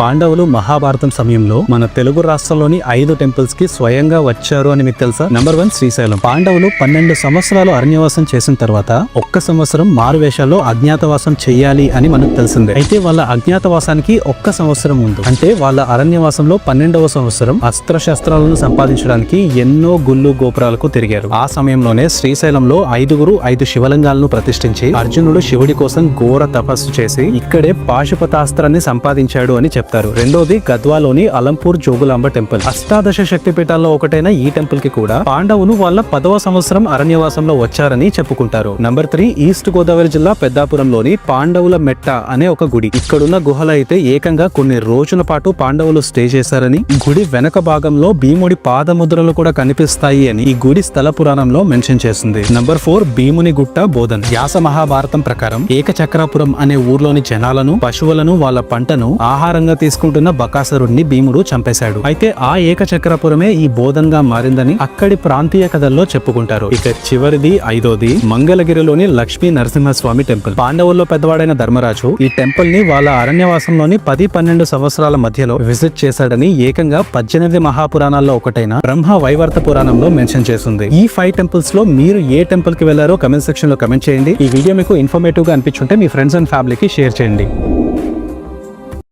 పాండవులు మహాభారతం సమయంలో మన తెలుగు రాష్ట్రంలోని ఐదు టెంపుల్స్కి స్వయంగా వచ్చారు అని మీకు తెలుసా? Number one Srisailam. పాండవులు పన్నెండు సంవత్సరాలు అరణ్యవాసం చేసిన తర్వాత ఒక్క సంవత్సరం మారువేషాల్లో అజ్ఞాతవాసం చేయాలి అని మనకు తెలిసిందే. అయితే వాళ్ళ అజ్ఞాతవాసానికి ఒక్క సంవత్సరం ముందు అంటే వాళ్ళ అరణ్యవాసంలో పన్నెండవ సంవత్సరం అస్త్ర శస్త్రాలను సంపాదించడానికి ఎన్నో గుళ్ళు గోపురాలకు తిరిగారు. ఆ సమయంలోనే శ్రీశైలంలో ఐదుగురు ఐదు శివలింగాలను ప్రతిష్ఠించి అర్జునుడు శివుడి కోసం ఘోర తపస్సు చేసి ఇక్కడే పాశుపతాస్త్రాన్ని సంపాదించాడు అని చెప్తారు. రెండోది గద్వాలోని అలంపూర్ జోగులాంబ టెంపుల్. అష్టాదశ శక్తి పీఠాల్లో ఒకటైన ఈ టెంపుల్కి కూడా పాండవులు వాళ్ళ పదవ సంవత్సరం అరణ్యవాసంలో వచ్చారని చెప్పుకుంటారు. నంబర్ త్రీ ఈస్ట్ గోదావరి జిల్లా పెద్దాపురంలోని పాండవుల మెట్ట అనే ఒక గుడి. ఇక్కడున్న గుహలు అయితే ఏకంగా కొన్ని రోజుల పాటు పాండవులు స్టే చేశారని గుడి వెనక భాగంలో భీముడి పాదముద్రలు కూడా కనిపిస్తాయి అని ఈ గుడి స్థల పురాణంలో మెన్షన్ చేసింది. నంబర్ ఫోర్ భీముని గుట్ట బోధన్. వ్యాస మహాభారతం ప్రకారం ఏకచక్రాపురం అనే ఊర్లోని జనాలను పశువులను వాళ్ళ పంటను ఆహారంగా తీసుకుంటున్న బకాసురుణ్ణి భీముడు చంపేశాడు. అయితే ఆ ఏకచక్రపురమే ఈ బోధన్గా మారిందని అక్కడి ప్రాంతీయ కథల్లో చెప్పుకుంటారు. ఇక చివరిది ఐదోది మంగళగిరిలోని లక్ష్మీ నరసింహస్వామి టెంపుల్. పాండవుల్లో పెద్దవాడైన ధర్మరాజు ఈ టెంపుల్ని వాళ్ళ అరణ్యవాసంలోని పది పన్నెండు సంవత్సరాల మధ్యలో విజిట్ చేశాడని ఏకంగా పద్దెనిమిది మహాపురాణాల్లో ఒకటైన బ్రహ్మ వైవర్త పురాణంలో మెన్షన్ చేసింది ఈ ఫైవ్ టెంపుల్స్లో మీరు ఏ టెంపుల్కి వెళ్ళారో కమెంట్ సెక్షన్లో కమెంట్ చేయండి. ఈ వీడియో మీకు ఇన్ఫర్మేటివ్గా అనిపించుంటే మీ ఫ్రెండ్స్ అండ్ ఫ్యామిలీకి షేర్ చేయండి.